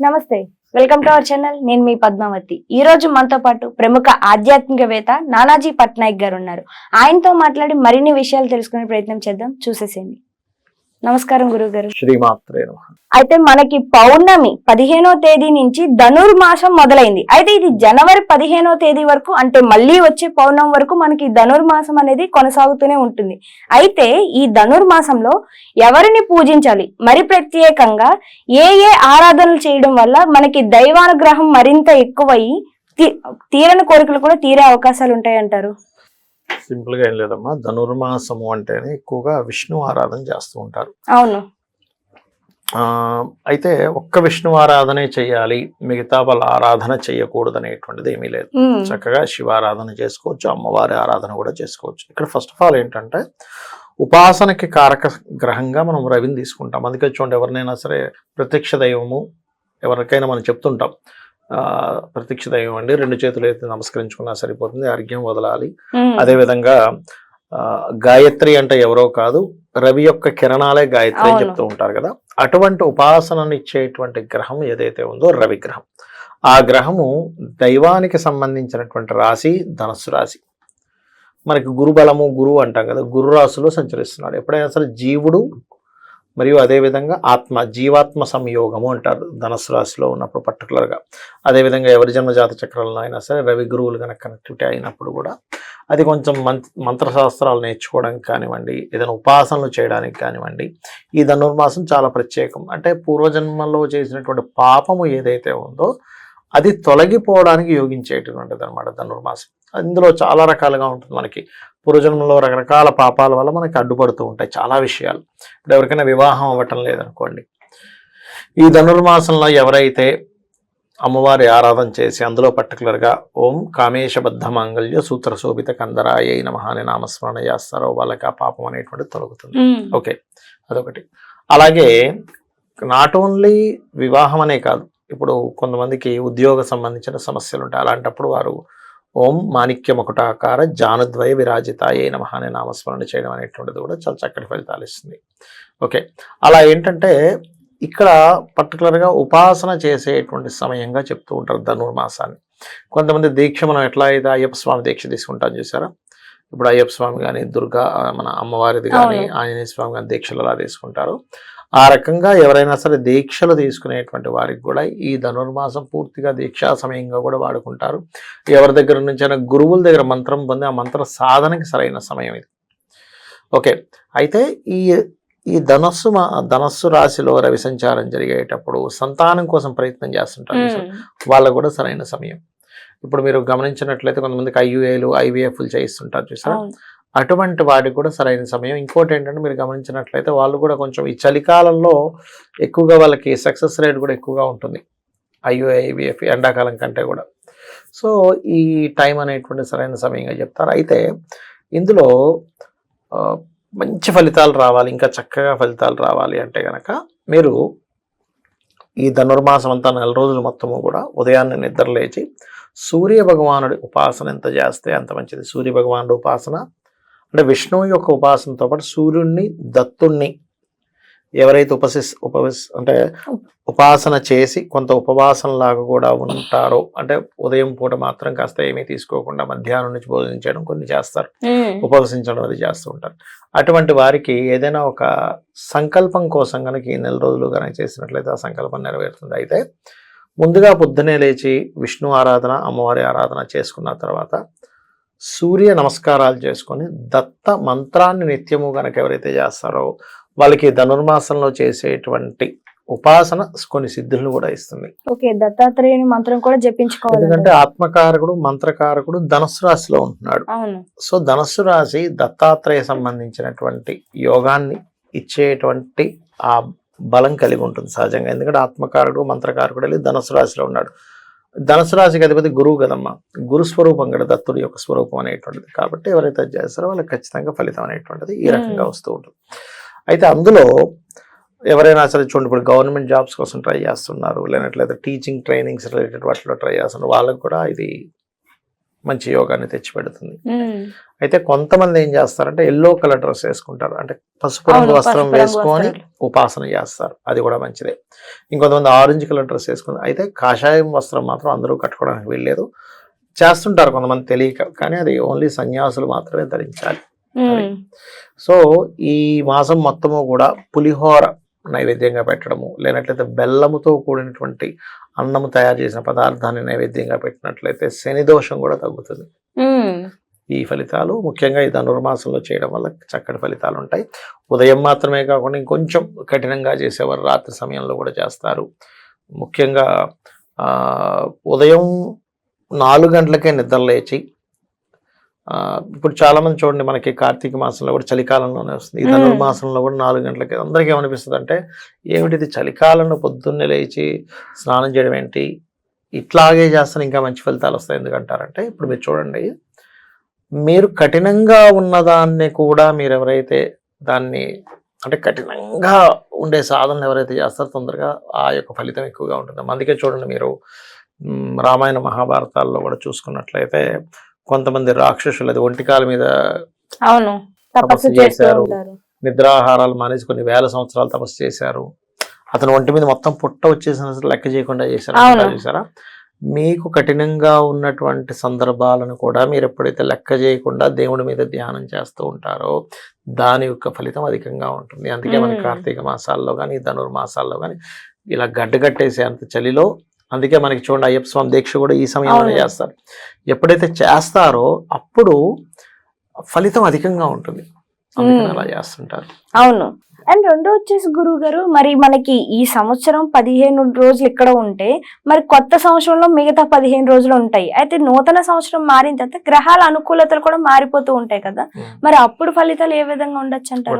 నమస్తే welcome to our channel నేను మీ పద్మావతి. ఈ రోజు మనతో పాటు ప్రముఖ ఆధ్యాత్మికవేత్త నానాజీ పట్నాయక్ గారు ఉన్నారు. ఆయనతో మాట్లాడి మరిన్ని విషయాలు తెలుసుకునే ప్రయత్నం చేద్దాం. చూసేసేయండి. నమస్కారం గురువు గారు శ్రీమాత్రే. అయితే మనకి పౌర్ణమి పదిహేనో తేదీ నుంచి ధనుర్మాసం మొదలైంది. అయితే ఇది జనవరి పదిహేనో తేదీ వరకు అంటే మళ్ళీ వచ్చే పౌర్ణమి వరకు మనకి ధనుర్మాసం అనేది కొనసాగుతూనే ఉంటుంది. అయితే ఈ ధనుర్మాసంలో ఎవరిని పూజించాలి? మరి ప్రత్యేకంగా ఏ ఏ ఆరాధనలు చేయడం వల్ల మనకి దైవానుగ్రహం మరింత ఎక్కువయ్యి తీ- తీరని కోరికలు కూడా తీరే అవకాశాలు ఉంటాయంటారు? సింపుల్గా ఏం లేదమ్మా. ధనుర్మాసము అంటేనే ఎక్కువగా విష్ణు ఆరాధన చేస్తూ ఉంటారు. అవును. ఆ అయితే ఒక్క విష్ణు ఆరాధనే చేయాలి మిగతా వాళ్ళ ఆరాధన చేయకూడదు అనేటువంటిది ఏమీ లేదు. చక్కగా శివారాధన చేసుకోవచ్చు అమ్మవారి ఆరాధన కూడా చేసుకోవచ్చు. ఇక్కడ ఫస్ట్ ఆఫ్ ఆల్ ఏంటంటే ఉపాసనకి కారక గ్రహంగా మనం రవిని తీసుకుంటాం. అందుకే చూడండి ఎవరినైనా సరే ప్రత్యక్ష దైవము ఎవరికైనా మనం చెప్తుంటాం. ఆ, ప్రత్యక్ష దైవం అండి. రెండు చేతులు అయితే నమస్కరించుకున్నా సరిపోతుంది. అర్ఘ్యం వదలాలి. అదేవిధంగా గాయత్రి అంటే ఎవరో కాదు రవి యొక్క కిరణాలే గాయత్రి అని. చెప్తూ ఉంటారు కదా. అటువంటి ఉపాసనను ఇచ్చేటువంటి గ్రహం ఏదైతే ఉందో రవి గ్రహం. ఆ గ్రహము దైవానికి సంబంధించినటువంటి రాశి ధనస్సు రాశి. మనకి గురుబలము గురువు అంటాం కదా గురు రాశిలో సంచరిస్తున్నాడు. ఎప్పుడైనా సరే జీవుడు మరియు అదేవిధంగా ఆత్మ జీవాత్మ సంయోగము అంటారు ధనస్సు రాశిలో ఉన్నప్పుడు పర్టికులర్గా అదేవిధంగా ఎవరి జన్మజాత చక్రాలను అయినా సరే రవి గురువులు కనుక కనెక్టివిటీ అయినప్పుడు కూడా అది కొంచెం మంత్ మంత్రశాస్త్రాలు నేర్చుకోవడానికి కానివ్వండి ఏదైనా ఉపాసనలు చేయడానికి కానివ్వండి ఈ ధనుర్మాసం చాలా ప్రత్యేకం. అంటే పూర్వజన్మలో చేసినటువంటి పాపము ఏదైతే ఉందో అది తొలగిపోవడానికి యోగించేటటువంటిది అనమాట ధనుర్మాసం. ఇందులో చాలా రకాలుగా ఉంటుంది మనకి. పూర్వజన్మలో రకరకాల పాపాల వల్ల మనకి అడ్డుపడుతూ ఉంటాయి చాలా విషయాలు. ఇప్పుడు ఎవరికైనా వివాహం అవ్వటం లేదనుకోండి. ఈ ధనుర్మాసంలో ఎవరైతే అమ్మవారి ఆరాధన చేసి అందులో పర్టికులర్గా ఓం కామేశబద్ధ మాంగళ్య సూత్ర శోభిత కందరాయ నమః అనే నామస్మరణ చేస్తారో వాళ్ళకి ఆ పాపం అనేటువంటిది తొలగుతుంది. ఓకే. అదొకటి. అలాగే నాట్ ఓన్లీ వివాహం అనే కాదు. ఇప్పుడు కొంతమందికి ఉద్యోగ సంబంధించిన సమస్యలు ఉంటాయి అలాంటప్పుడు వారు ఓం మాణిక్య ముకుటాకార జానుద్వయ విరాజితాయ నమః అనే నామస్మరణ చేయడం అనేటువంటిది కూడా చాలా చక్కటి ఫలితాలు ఇస్తుంది. ఓకే. అలా ఏంటంటే ఇక్కడ పర్టికులర్గా ఉపాసన చేసేటువంటి సమయంగా చెప్తూ ఉంటారు ధనుర్మాసాన్ని. కొంతమంది దీక్ష మనం ఎట్లా అయితే అయ్యప్ప స్వామి దీక్ష తీసుకుంటాం చూసారా? ఇప్పుడు అయ్యప్ప స్వామి కానీ దుర్గా మన అమ్మవారిది కానీ. ఆంజనేయ స్వామి కానీ దీక్షలు అలా తీసుకుంటారు. ఆ రకంగా ఎవరైనా సరే దీక్షలు తీసుకునేటువంటి వారికి కూడా ఈ ధనుర్మాసం పూర్తిగా దీక్షా సమయంగా కూడా వాడుకుంటారు. ఎవరి దగ్గర నుంచైనా గురువుల దగ్గర మంత్రం పొంది ఆ మంత్ర సాధనకి సరైన సమయం ఇది. ఓకే. అయితే ఈ ఈ ధనస్సు మా- ధనస్సు రాశిలో రవి సంచారం జరిగేటప్పుడు సంతానం కోసం ప్రయత్నం చేస్తుంటారు వాళ్ళకు కూడా సరైన సమయం. ఇప్పుడు మీరు గమనించినట్లయితే కొంతమందికి ఐయుఏలు ఐవీఎఫ్లు చేయిస్తుంటారు చూసారా. అటువంటి వాటికి కూడా సరైన సమయం. ఇంకోటి ఏంటంటే మీరు గమనించినట్లయితే వాళ్ళు కూడా కొంచెం ఈ చలికాలంలో ఎక్కువగా వాళ్ళకి సక్సెస్ రేట్ కూడా ఎక్కువగా ఉంటుంది. ఐయుఐబిఎఫ్ ఎండాకాలం కంటే కూడా. సో ఈ టైం అనేటువంటి సరైన సమయంగా చెప్తారు. అయితే ఇందులో మంచి ఫలితాలు రావాలి ఇంకా చక్కగా ఫలితాలు రావాలి అంటే కనుక మీరు ఈ ధనుర్మాసం అంతా నెల రోజులు మొత్తము కూడా ఉదయాన్నే నిద్రలేచి సూర్య భగవానుడి ఉపాసన ఎంత చేస్తే అంత మంచిది. సూర్య భగవానుడి ఉపాసన అంటే విష్ణువు యొక్క ఉపాసనతో పాటు సూర్యుడిని దత్తుణ్ణి ఎవరైతే ఉపసిస్ ఉపవిస్ అంటే ఉపాసన చేసి కొంత ఉపవాసం లాగా కూడా ఉంటారో అంటే ఉదయం పూట మాత్రం కాస్త ఏమీ తీసుకోకుండా మధ్యాహ్నం నుంచి భోజనం కొన్ని చేస్తారు. ఉపవసించడం అది చేస్తూ ఉంటారు. అటువంటి వారికి ఏదైనా ఒక సంకల్పం కోసం కనుక ఈ నెల రోజులు కనుక చేసినట్లయితే ఆ సంకల్పం నెరవేరుతుంది. అయితే ముందుగా పొద్దునే లేచి విష్ణు ఆరాధన అమ్మవారి ఆరాధన చేసుకున్న తర్వాత సూర్య నమస్కారాలు చేసుకొని దత్త మంత్రాన్ని నిత్యము కనుక ఎవరైతే చేస్తారో వాళ్ళకి ధనుర్మాసంలో చేసేటువంటి ఉపాసన కొన్ని సిద్ధులను కూడా ఇస్తుంది. ఓకే దత్తాత్రేయుని మంత్రం కూడా జపించుకోవాలి ఎందుకంటే ఆత్మకారకుడు మంత్రకారకుడు ధనుస్సు రాశిలో ఉంటున్నాడు. సో ధనస్సు రాశి దత్తాత్రేయ సంబంధించినటువంటి యోగాన్ని ఇచ్చేటువంటి ఆ బలం కలిగి ఉంటుంది సహజంగా. ఎందుకంటే ఆత్మకారుడు మంత్రకారకుడు వెళ్ళి ధనస్సు రాశిలో ఉన్నాడు. ధనస్సు రాశికి అధిపతి గురువు కదమ్మా. గురు స్వరూపం కదా దత్తుడి యొక్క స్వరూపం అనేటువంటిది. కాబట్టి ఎవరైతే చేస్తారో వాళ్ళకి ఖచ్చితంగా ఫలితం అనేటువంటిది ఈ రకంగా. వస్తూ ఉంటుంది. అయితే అందులో ఎవరైనా సరే చూడండి ఇప్పుడు గవర్నమెంట్ జాబ్స్ కోసం ట్రై చేస్తున్నారు లేనట్లయితే టీచింగ్ ట్రైనింగ్స్ రిలేటెడ్ వాటిలో ట్రై చేస్తున్నారు. వాళ్ళకి కూడా ఇది మంచి యోగాన్ని తెచ్చిపెడుతుంది. అయితే కొంతమంది ఏం చేస్తారంటే ఎల్లో కలర్ డ్రెస్ వేసుకుంటారు. అంటే పసుపు రంగు వస్త్రం వేసుకొని. ఉపాసన చేస్తారు. అది కూడా మంచిదే. ఇంకొంతమంది ఆరెంజ్ కలర్ డ్రెస్ వేసుకుని అయితే కాషాయం వస్త్రం మాత్రం అందరూ కట్టుకోవడానికి వీల్లేదు. చేస్తుంటారు కొంతమంది తెలియక కానీ అది ఓన్లీ సన్యాసులు మాత్రమే ధరించాలి. సో ఈ మాసం మొత్తము కూడా పులిహోర నైవేద్యంగా పెట్టడము లేనట్లయితే బెల్లముతో కూడినటువంటి అన్నము తయారు చేసిన పదార్థాన్ని నైవేద్యంగా పెట్టినట్లయితే శని దోషం కూడా తగ్గుతుంది. ఈ ఫలితాలు ముఖ్యంగా ఈ ధనుర్మాసంలో చేయడం వల్ల చక్కటి ఫలితాలు ఉంటాయి. ఉదయం మాత్రమే కాకుండా ఇంకొంచెం కఠినంగా చేసేవారు రాత్రి సమయంలో కూడా చేస్తారు. ముఖ్యంగా ఉదయం నాలుగు గంటలకే నిద్ర లేచి ఆ, ఇప్పుడు చాలా మంది చూడండి మనకి కార్తీక మాసంలో కూడా చలికాలంలోనే వస్తుంది. ఈ. ధనుర్మాసంలో కూడా నాలుగు గంటలకి అందరికీ ఏమనిపిస్తుంది అంటే ఏమిటిది చలికాలంలో పొద్దున్నే లేచి స్నానం చేయడం ఏంటి? ఇట్లాగే చేస్తాను ఇంకా మంచి ఫలితాలు వస్తాయి ఎందుకంటారంటే ఇప్పుడు మీరు చూడండి మీరు కఠినంగా ఉన్నదాన్ని కూడా మీరు ఎవరైతే దాన్ని అంటే కఠినంగా ఉండే సాధనలు ఎవరైతే చేస్తారో తొందరగా ఆ యొక్క ఫలితం ఎక్కువగా ఉంటుంది. అందుకే చూడండి మీరు రామాయణ మహాభారతాల్లో కూడా చూసుకున్నట్లయితే కొంతమంది రాక్షసులు అది ఒంటికాల మీద అవును. తపస్సు చేశారు. నిద్రాహారాలు మానేసి కొన్ని వేల సంవత్సరాలు తపస్సు చేశారు. అతను ఒంటి మీద మొత్తం పుట్ట వచ్చేసిన లెక్క చేయకుండా చేశారు. చూసారా మీకు కఠినంగా ఉన్నటువంటి సందర్భాలను కూడా మీరు ఎప్పుడైతే లెక్క చేయకుండా దేవుడి మీద ధ్యానం చేస్తూ ఉంటారో దాని యొక్క ఫలితం అధికంగా ఉంటుంది. అందుకే మన. కార్తీక మాసాల్లో కానీ ధనుర్మాసాల్లో కానీ ఇలా గడ్డగట్టేసే అంత చలిలో అందుకే మనకి చూడండి అయ్యప్ప స్వామి దీక్ష కూడా ఈ సమయంలోనే అవును. చేస్తారు. ఎప్పుడైతే చేస్తారో అప్పుడు ఫలితం అధికంగా ఉంటుంది. అలా చేస్తుంటారు. అవును. అండ్ రెండో వచ్చేసి గురువు గారు మరి మనకి ఈ సంవత్సరం పదిహేను రోజులు ఇక్కడ ఉంటే మరి కొత్త సంవత్సరంలో మిగతా పదిహేను రోజులు ఉంటాయి. అయితే నూతన సంవత్సరం మారిన తర్వాత గ్రహాల అనుకూలతలు కూడా మారిపోతూ ఉంటాయి కదా. మరి అప్పుడు ఫలితాలు ఏ విధంగా ఉండొచ్చు అంటారు?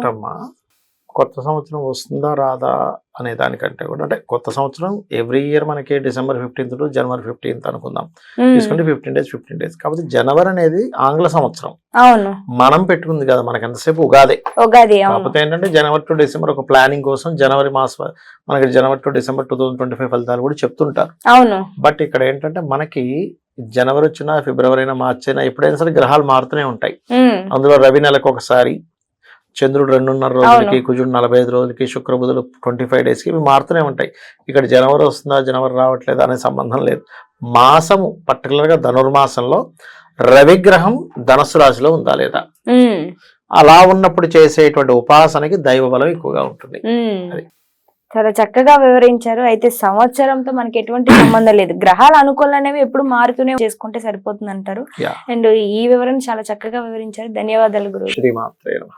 కొత్త సంవత్సరం వస్తుందా రాదా అనే దానికంటే కూడా అంటే కొత్త సంవత్సరం ఎవ్రీ ఇయర్ మనకి December fifteenth to January fifteenth అనుకుందాం. తీసుకుంటే ఫిఫ్టీన్ డేస్ ఫిఫ్టీన్ డేస్. కాకపోతే జనవరి అనేది ఆంగ్ల సంవత్సరం. అవును. మనం పెట్టుకుంది కదా మనకి ఎంతసేపు ఉగాదే. ఉగాది కాకపోతే ఏంటంటే జనవరి టు డిసెంబర్ ఒక ప్లానింగ్ కోసం జనవరి మాసం మనకి January to December two thousand twenty five ఫలితాలు కూడా చెప్తుంటారు. అవును. బట్ ఇక్కడ ఏంటంటే మనకి జనవరి వచ్చినా ఫిబ్రవరి అయినా మార్చి అయినా ఎప్పుడైనా సరే గ్రహాలు మారుతూనే ఉంటాయి. అందులో రవి నెలకు ఒకసారి చంద్రుడు రెండున్నర రోజులకి కుజుడు నలభై ఐదు రోజులకి శుక్రబుధులు ట్వంటీ ఫైవ్ డేస్కి ఇవి మారుతూనే ఉంటాయి. ఇక్కడ జనవరి వస్తుందా జనవరి రావట్లేదా అనే సంబంధం లేదు. మాసము పర్టికులర్గా ధనుర్మాసంలో రవిగ్రహం ధనస్సు రాశిలో ఉందా లేదా? అలా ఉన్నప్పుడు చేసేటువంటి ఉపాసనకి దైవ బలం ఎక్కువగా ఉంటుంది. అది. చాలా చక్కగా వివరించారు. అయితే సంవత్సరంతో మనకి ఎటువంటి సంబంధం లేదు. గ్రహాల అనుకూలలు అనేవి ఎప్పుడు మారుతూనే చేసుకుంటే సరిపోతుంది అంటారు. అండ్ ఈ వివరణ చాలా చక్కగా వివరించారు. ధన్యవాదాలు నమః.